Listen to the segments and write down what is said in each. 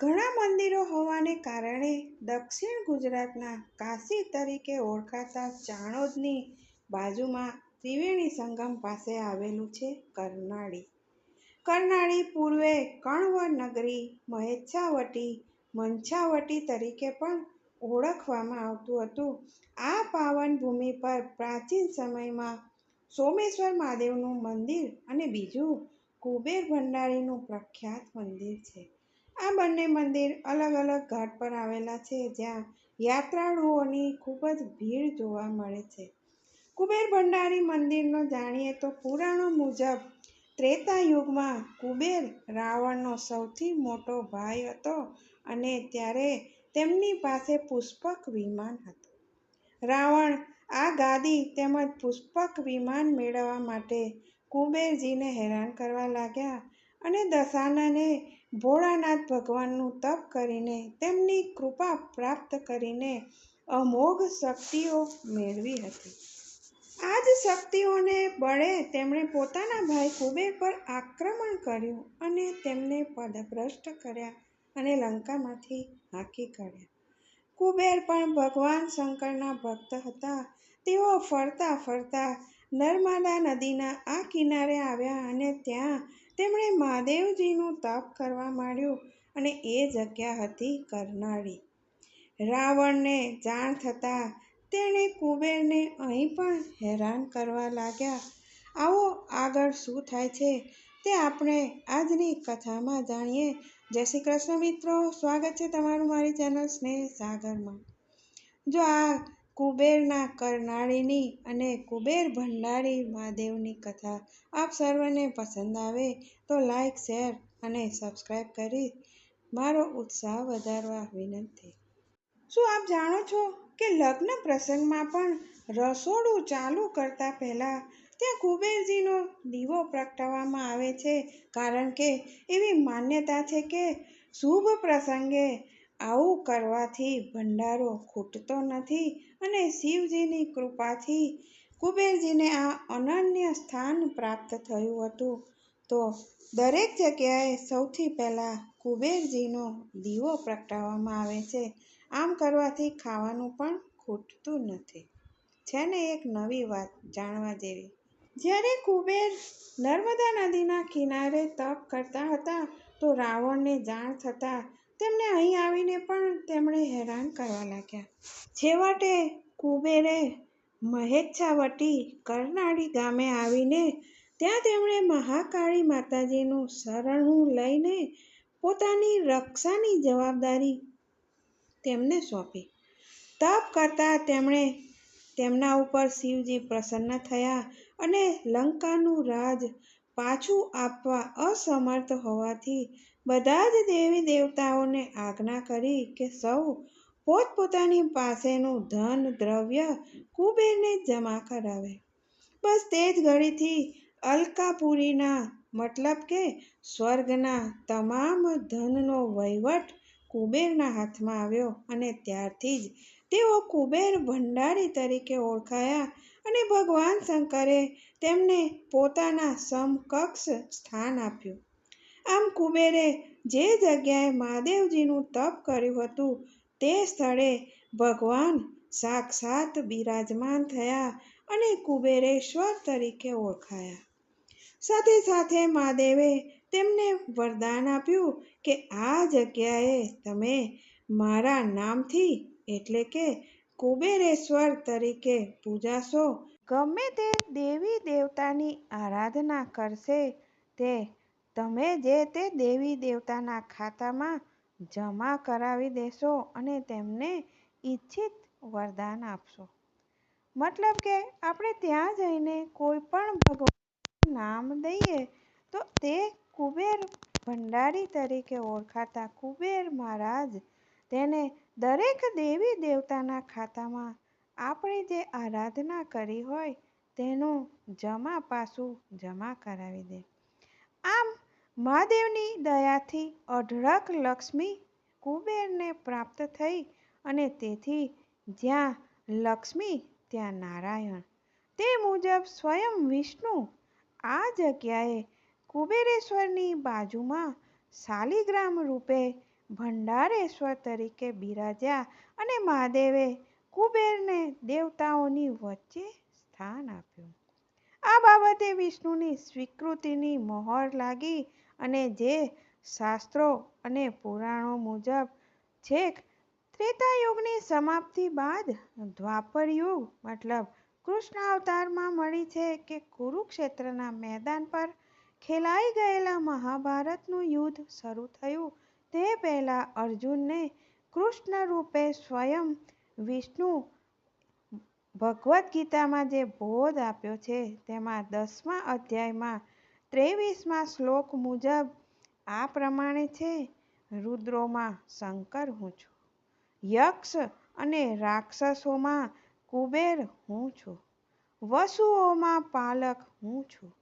ઘણા મંદિરો હોવાને કારણે દક્ષિણ ગુજરાતના કાશી તરીકે ઓળખાતા ચાણોદની બાજુમાં ત્રિવેણી સંગમ પાસે આવેલું છે કરનાળી. કરનાળી પૂર્વે કણવ નગરી, મહેચ્છાવટી, મંછાવટી તરીકે પણ ઓળખવામાં આવતું હતું. આ પાવન ભૂમિ પર પ્રાચીન સમયમાં સોમેશ્વર મહાદેવનું મંદિર અને બીજું કુબેર ભંડારીનું પ્રખ્યાત મંદિર છે. આ બંને મંદિર અલગ અલગ ઘાટ પર આવેલા છે, જ્યાં યાત્રાળુઓની ખૂબ જ ભીડ જોવા મળે છે. કુબેર ભંડારી મંદિરનો જાણીએ તો પુરાણો મુજબ ત્રેતા યુગમાં કુબેર રાવણનો સૌથી મોટો ભાઈ હતો અને ત્યારે તેમની પાસે પુષ્પક વિમાન હતું. રાવણ આ ગાદી તેમજ પુષ્પક વિમાન મેળવવા માટે કુબેરજીને હેરાન કરવા લાગ્યા અને દશાનને ભોળાનાથ ભગવાનનું તપ કરીને તેમની કૃપા પ્રાપ્ત કરીને અમોઘ શક્તિઓ મેળવી હતી. આ જ શક્તિઓને બળે તેમણે પોતાના ભાઈ કુબેર પર આક્રમણ કર્યું અને તેમને પદભ્રષ્ટ કર્યા અને લંકામાંથી હાંકી કાઢ્યા. કુબેર પણ ભગવાન શંકરના ભક્ત હતા. તેઓ ફરતા ફરતા નર્મદા નદીના આ કિનારે આવ્યા અને ત્યાં તેમણે મહાદેવજીનું તપ કરવા માંડ્યું અને એ જગ્યા હતી કરનાળી. રાવણને જાણ થતાં તેણે કુબેરને અહીં પણ હેરાન કરવા લાગ્યા. આવો, આગળ શું થાય છે તે આપણે આજની કથામાં જાણીએ. જય શ્રી કૃષ્ણ મિત્રો, સ્વાગત છે તમારું મારી ચેનલ સ્નેહ સાગરમાં. જો આ કુબેરના કરનાળીની અને કુબેર ભંડારી મહાદેવની કથા આપ સર્વને પસંદ આવે તો લાઈક, શેર અને સબસ્ક્રાઈબ કરી મારો ઉત્સાહ વધારવા વિનંતી. શું આપ જાણો છો કે લગ્ન પ્રસંગમાં પણ રસોડું ચાલુ કરતા પહેલાં ત્યાં કુબેરજીનો દીવો પ્રગટાવવામાં આવે છે? કારણ કે એવી માન્યતા છે કે શુભ પ્રસંગે આવું કરવાથી ભંડારો ખૂટતો નથી અને શિવજીની કૃપાથી કુબેરજીને આ અનન્ય સ્થાન પ્રાપ્ત થયું હતું. તો દરેક જગ્યાએ સૌથી પહેલાં કુબેરજીનો દીવો પ્રગટાવવામાં આવે છે. આમ કરવાથી ખાવાનું પણ ખૂટતું નથી. છે ને એક નવી વાત જાણવા જેવી. જ્યારે કુબેર નર્મદા નદીના કિનારે તપ કરતા હતા, તો રાવણને જાણ થતાં તેમને અહીં આવીને પણ તેમણે હેરાન કરવા લાગ્યા. છેવટે કુબેરે મહેચ્છાવટી કરનાળી ગામે આવીને ત્યાં તેમણે મહાકાળી માતાજીનું શરણું લઈને પોતાની રક્ષાની જવાબદારી તેમને સોંપી. તપ કરતા તેમણે તેમના ઉપર શિવજી પ્રસન્ન થયા અને લંકાનું રાજ પાછું આપવા અસમર્થ હોવાથી બધા જ દેવી દેવતાઓને આજ્ઞા કરી કે સૌ પોતપોતાની પાસેનું ધન, દ્રવ્ય, કુબેરને જમા કરાવે. બસ તે જ ઘડીથી અલકાપુરીના મતલબ કે સ્વર્ગના તમામ ધનનો વહીવટ કુબેરના હાથમાં આવ્યો અને ત્યારથી જ તેઓ કુબેર ભંડારી તરીકે ઓળખાયા અને ભગવાન શંકરે તેમને પોતાના સમકક્ષ સ્થાન આપ્યું. આમ કુબેરે જે જગ્યાએ મહાદેવજીનું તપ કર્યું હતું, તે સ્થળે ભગવાન સાક્ષાત બિરાજમાન થયા અને કુબેરેશ્વર તરીકે ઓળખાયા. સાથે સાથે મહાદેવે તેમને વરદાન આપ્યું કે આ જગ્યાએ તમે મારા નામથી એટલે કે કુબેરેશ્વર તરીકે પૂજાશો. ગમે તે દેવી દેવતાની આરાધના કરશે તે તમે જે તે દેવી દેવતાના ખાતામાં જમા કરાવી દેશો અને તેમને ઈચ્છિત વરદાન આપશો. મતલબ કે આપણે ત્યાં જઈને કોઈ પણ ભગવાન નામ દઈએ તો તે કુબેર ભંડારી તરીકે ઓળખાતા કુબેર મહારાજ તેને દરેક દેવી દેવતાના ખાતામાં આપણે જે આરાધના કરી હોય તેનું જમા પાસું જમા કરાવી દે. આમ મહાદેવની દયાથી અઢળક લક્ષ્મી કુબેરને પ્રાપ્ત થઈ અને તેથી જ્યાં લક્ષ્મી ત્યાં નારાયણ. તે મુજબ સ્વયં વિષ્ણુ આ જગ્યાએ કુબેરેશ્વરની બાજુમાં શાલિગ્રામ રૂપે ભંડારેશ્વર તરીકે બિરાજ્યા અને મહાદેવે કુબેરને દેવતાઓની વચ્ચે સ્થાન આપ્યું. આ બાબતે વિષ્ણુની સ્વીકૃતિની મહોર લાગી અને જે શાસ્ત્રો અને પુરાણો મુજબ છેક ત્રેતાયુગની સમાપ્તિ બાદ દ્વાપરયુગ, મતલબ કૃષ્ણ અવતારમાં મળી છે કે કુરુક્ષેત્રના મેદાન પર ખેલાઈ ગયેલા મહાભારતનું યુદ્ધ શરૂ થયું તે પહેલાં અર્જુનને કૃષ્ણ રૂપે સ્વયં વિષ્ણુ ભગવદ્ ગીતામાં જે બોધ આપ્યો છે તેમાં દસમા અધ્યાયમાં ત્રેવીસમાં શ્લોક મુજબ આ પ્રમાણે છે રુદ્રોમાં શંકર હું છું, યક્ષ અને રાક્ષસોમાં કુબેર હું છું, વસુઓમાં પાલક હું છું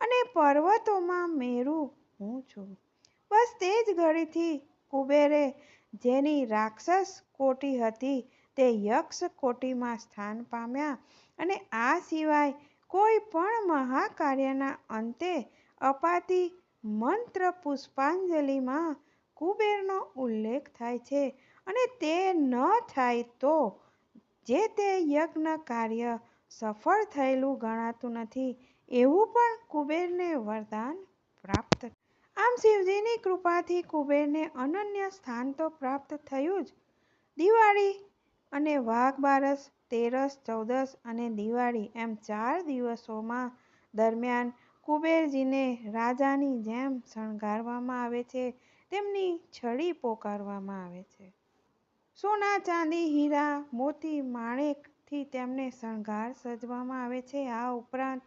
અને પર્વતોમાં મેરુ હું છું. બસ તે જ ઘડીથી કુબેરે જેની રાક્ષસ કોટી હતી તે યક્ષ કોટીમાં સ્થાન પામ્યા અને આ સિવાય કોઈ પણ મહાકાર્યના અંતે અપાતી મંત્ર પુષ્પાંજલિમાં કુબેરનો ઉલ્લેખ થાય છે અને તે ન થાય તો જે તે યજ્ઞ કાર્ય સફળ થયેલું ગણાતું નથી, એવું પણ કુબેરને વરદાન પ્રાપ્ત. આમ શિવજીની કૃપાથી કુબેરને અનન્ય સ્થાન તો પ્રાપ્ત થયું જ. દિવાળી અને વાઘ બારસ, તેરસ, ચૌદસ અને દિવાળી એમ ચાર દિવસોમાં દરમિયાન કુબેરજીને રાજાની જેમ શણગારવામાં આવે છે. તેમની છડી પોકારવામાં આવે છે. સોના, ચાંદી, હીરા, મોતી, માણેકથી તેમને શણગાર સજવામાં આવે છે. આ ઉપરાંત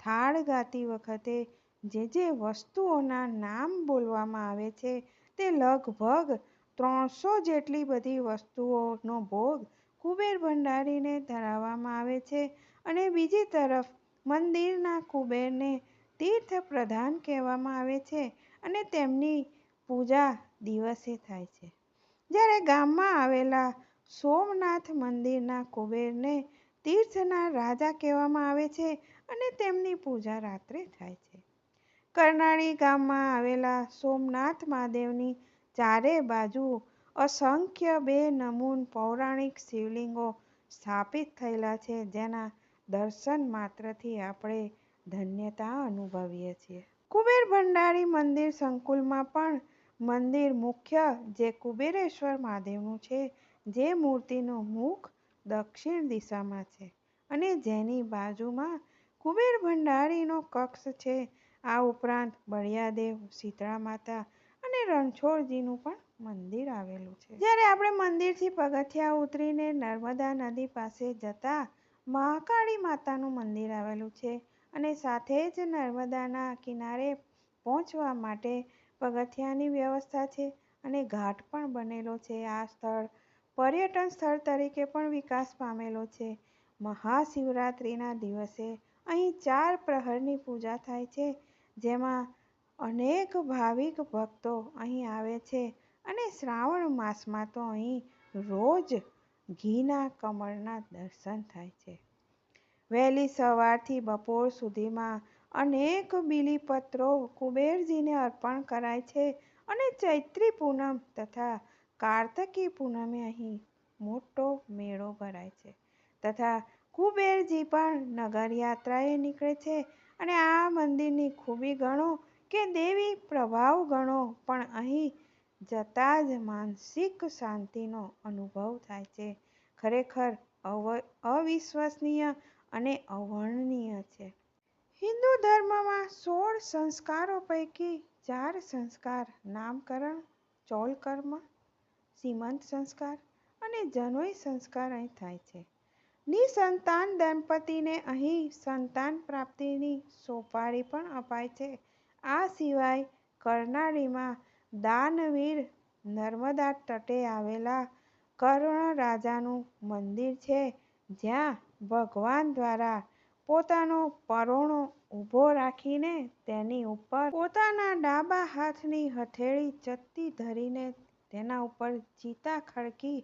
થાળ ગાતી વખતે જે જે વસ્તુઓના નામ બોલવામાં આવે છે, તે લગભગ ત્રણસો જેટલી બધી વસ્તુઓનો ભોગ કુબેર ભંડારીને ધરાવવામાં આવે છે અને બીજી તરફ મંદિરના કુબેરને તીર્થ પ્રધાન કહેવામાં આવે છે અને તેમની પૂજા દિવસે થાય છે. જ્યારે ગામમાં આવેલા સોમનાથ મંદિરના કુબેરને તીર્થના રાજા કહેવામાં આવે છે અને તેમની પૂજા રાત્રે થાય છે. કરનાળી ગામમાં આવેલા સોમનાથ મહાદેવની ચારે બાજુ અસંખ્ય બે નમૂન પૌરાણિક શિવલિંગો સ્થાપિત થયેલા છે, જેના દર્શન માત્રથી આપણે ધન્યતા અનુભવીએ છીએ. કુબેર ભંડારી મંદિર સંકુલમાં પણ મંદિર મુખ્ય જે કુબેરેશ્વર મહાદેવનું છે, જે મૂર્તિનું મુખ દક્ષિણ દિશામાં છે અને જેની બાજુમાં કુબેર ભંડારીનો કક્ષ છે. આ ઉપરાંત બળિયાદેવ, શીતળા માતા અને રણછોડજીનું પણ મંદિર આવેલું છે. જ્યારે આપણે મંદિરથી પગથિયાં ઉતરીને નર્મદા નદી પાસે જતાં મહાકાળી માતાનું મંદિર આવેલું છે અને સાથે જ નર્મદાના કિનારે પહોંચવા માટે પગથિયાંની વ્યવસ્થા છે અને ઘાટ પણ બનેલો છે. આ સ્થળ પર્યટન સ્થળ તરીકે પણ વિકાસ પામેલો છે. મહાશિવરાત્રિના દિવસે અહીં ચાર પ્રહરની પૂજા થાય છે જેમાં અનેક ભાવિક ભક્તો અહીં આવે છે અને શ્રાવણ માસમાં તો અહીં રોજ ઘીના કમળના દર્શન થાય છે. વહેલી સવારથી બપોર સુધીમાં અનેક બીલીપત્રો કુબેરજીને અર્પણ કરાય છે અને ચૈત્રી પૂનમ તથા કાર્તકી પૂનમે અહીં મોટો મેળો ભરાય છે તથા કુબેરજી પણ નગરયાત્રાએ નીકળે છે અને આ મંદિરની ખૂબી ગણો કે દેવી પ્રભાવ ગણો પણ અહીં જતાં જ માનસિક શાંતિનો અનુભવ થાય છે. ખરેખર અવિશ્વસનીય અને અવર્ણનીય છે. હિન્દુ ધર્મમાં સોળ સંસ્કારો પૈકી ચાર સંસ્કાર નામકરણ, ચૌલકર્મ, સીમંત સંસ્કાર અને જનોઈ સંસ્કાર અહીં થાય છે. નિ:સંતાન દંપતીને અહીં સંતાન પ્રાપ્તિની સોપારી પણ અપાય છે. આ સિવાય કરનાળીમાં દાનવીર નર્મદા તટે આવેલા કર્ણ રાજાનું મંદિર છે, જ્યાં ભગવાન દ્વારા પોતાનો પરોણો ઊભો રાખીને તેની ઉપર પોતાના ડાબા હાથની હથેળી ચત્તી ધરીને તેના ઉપર ચિતા ખડકી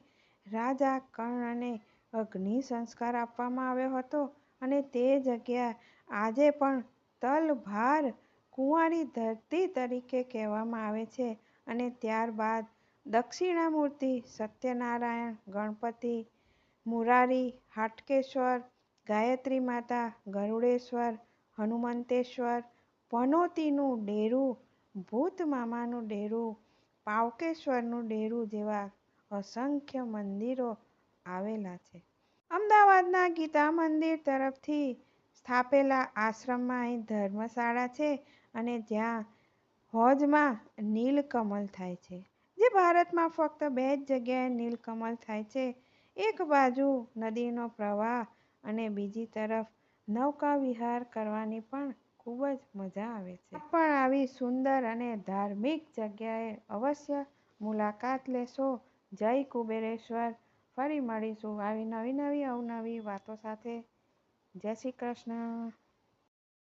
રાજા કર્ણને અગ્નિ સંસ્કાર આપવામાં આવ્યો હતો અને તે જગ્યા આજે પણ તલભાર કુંવારી ધરતી તરીકે કહેવામાં આવે છે અને ત્યારબાદ દક્ષિણામૂર્તિ સત્યનારાયણ, ગણપતિ, મુરારી, હાટકેશ્વર, ગાયત્રી માતા, ગરુડેશ્વર, હનુમંતેશ્વર, પનોતીનું ડેરું ભૂતમામાનું ડેરું, પાવકેશ્વરનું ડેરું જેવા અસંખ્ય મંદિરો આવેલા છે. અમદાવાદના ગીતા મંદિર તરફથી સ્થાપેલા આશ્રમમાં અહીં ધર્મશાળા છે અને જ્યાં હોજમાં નીલકમલ થાય છે. જે ભારતમાં ફક્ત બે જ જગ્યાએ નીલકમલ થાય છે. એક બાજુ નદીનો પ્રવાહ અને બીજી તરફ નૌકા વિહાર કરવાની પણ ખૂબ જ મજા આવે છે. પણ આવી સુંદર અને ધાર્મિક જગ્યાએ અવશ્ય મુલાકાત લેશો. જય કુબેરેશ્વર. ફરી મળીશું આવી નવી નવી અવનવી વાતો સાથે. જય શ્રી કૃષ્ણ.